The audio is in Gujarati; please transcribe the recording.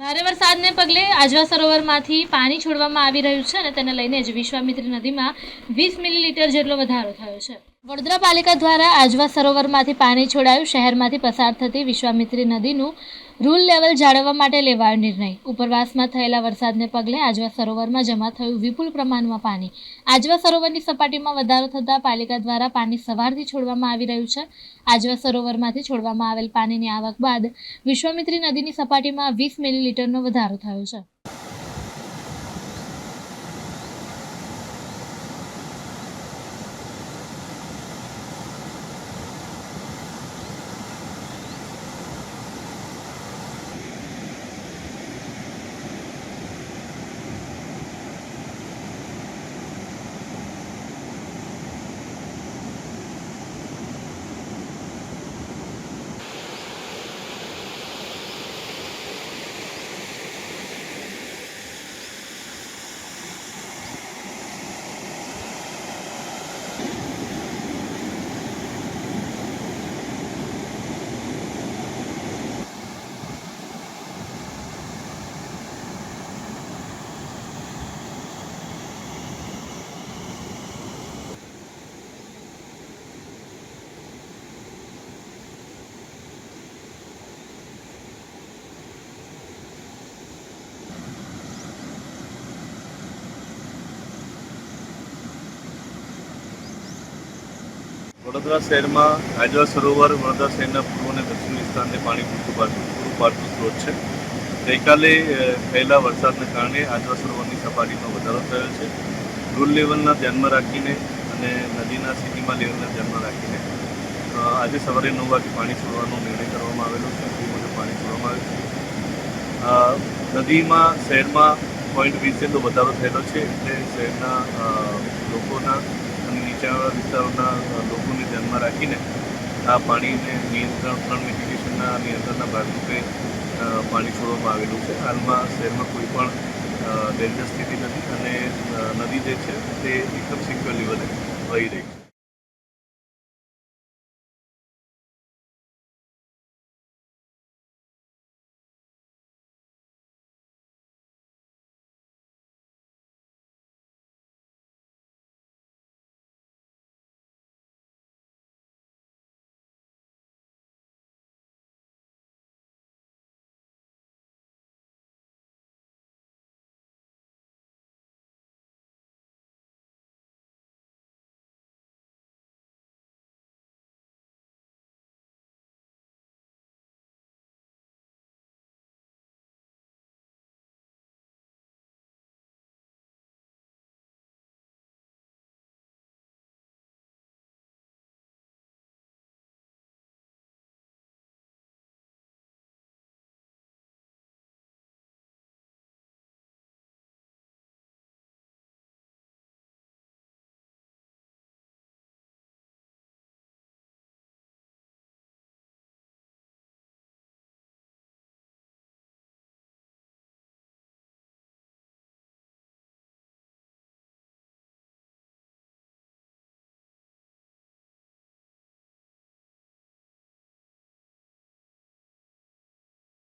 ભારે વરસાદને પગલે આજવા સરોવરમાંથી પાણી છોડવામાં આવી રહ્યું છે અને તેને લઈને જ વિશ્વામિત્રી નદીમાં વીસ મિલીલીટર જેટલો વધારો થયો છે. વડોદરા પાલિકા દ્વારા આજવા સરોવરમાંથી પાણી છોડાયું, શહેરમાંથી પસાર થતી વિશ્વામિત્રી નદીનું રૂલ લેવલ જાળવવા માટે લેવાયો નિર્ણય. ઉપરવાસમાં થયેલા વરસાદને પગલે આજવા સરોવરમાં જમા થયું વિપુલ પ્રમાણમાં પાણી. આજવા સરોવરની સપાટીમાં વધારો થતાં પાલિકા દ્વારા પાણી સવારથી છોડવામાં આવી રહ્યું છે. આજવા સરોવરમાંથી છોડવામાં આવેલ પાણીની આવક બાદ વિશ્વામિત્રી નદીની સપાટીમાં વીસ મિલીલીટરનો વધારો થયો છે. વડોદરા શહેરમાં આજવા સરોવર, વડોદરા શહેરના પૂર્વ અને દક્ષિણ વિસ્તારને પાણી પૂરતું પૂરું પાડતું સ્ત્રોત છે. ગઈકાલે થયેલા વરસાદને કારણે આજવા સરોવરની સપાટીમાં વધારો થયો છે. રૂલ લેવલના ધ્યાનમાં રાખીને અને નદીના સિટીમાં લેવલના ધ્યાનમાં રાખીને આજે સવારે નવ વાગે પાણી છોડવાનો નિર્ણય કરવામાં આવેલો છે. તે મુજબ પાણી છોડવામાં આવ્યું છે. નદીમાં, શહેરમાં પોઈન્ટ વીસ જેટલો વધારો થયેલો છે. એટલે શહેરના નીચાણવાળા વિસ્તારોના લોકોને ધ્યાનમાં રાખીને આ પાણીને નિયંત્રણ ત્રણ મેડિટેશનના નિયંત્રણના ભાગરૂપે પાણી છોડવામાં આવેલું છે. હાલમાં શહેરમાં કોઈ પણ ડેન્જર સ્થિતિ નથી અને નદી જે છે તે એકદમ સિક્યોર લેવલે વહી રહી છે.